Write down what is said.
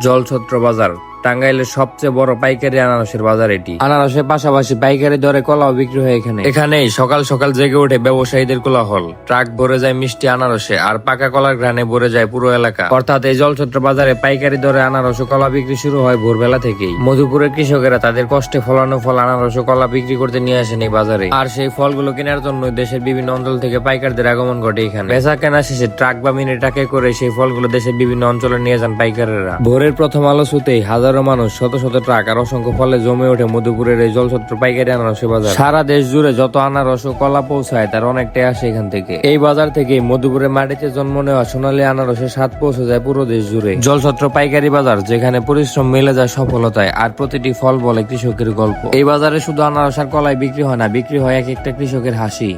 জলছত্র বাজার। টাঙ্গাইলের সবচেয়ে বড় পাইকারি আনারসের বাজার এটি। আনারসের পাশাপাশি পাইকারি দরে কলাও বিক্রি হয় এখানে। এখানেই সকাল সকাল জেগে ওঠে ব্যবসায়ীদের কোলাহল। ট্রাক ভরে যায় মিষ্টি আনারসে আর পাকা কলার গ্রানে ভরে যায় পুরো এলাকা। অর্থাৎ এই জলছত্র বাজারে পাইকারি দরে আনারস কলা বিক্রি শুরু হয় ভোরবেলা থেকেই। মধুপুরের কৃষকেরা তাদের কষ্টে ফলানো ফল আনারস কলা বিক্রি করতে নিয়ে আসেন এই বাজারে। আর সেই ফলগুলো কেনার জন্য দেশের বিভিন্ন অঞ্চল থেকে পাইকারদের আগমন ঘটে এখানে। বেচা কেনা শেষে ট্রাক বা মিনি ট্রাকে করে সেই ফলগুলো দেশের বিভিন্ন অঞ্চলে নিয়ে যান পাইকারেরা। ভোরের প্রথম আলো ছুতেই হাজারো মানুষ শত শত ট্রাক আর অসংখ্য ফলে জমে ওঠে মধুপুরের এই জলছত্র পাইকারি আনারসে বাজার। সারা দেশ জুড়ে যত আনারস ও কলা পৌঁছায়, তার অনেকটাই আসে এখান থেকে। এই বাজার থেকে মধুপুরের মাটিতে জন্ম নেওয়া সোনালী আনারসের স্বাদ পৌঁছে যায় পুরো দেশ জুড়ে। জলছত্র পাইকারি বাজার, যেখানে পরিশ্রম মিলে যায় সফলতায়, আর প্রতিটি ফল বলে কৃষকের গল্প। এই বাজারে শুধু আনারস আর কলাই বিক্রি হয় না, বিক্রি হয় এক একটা কৃষকের হাসি।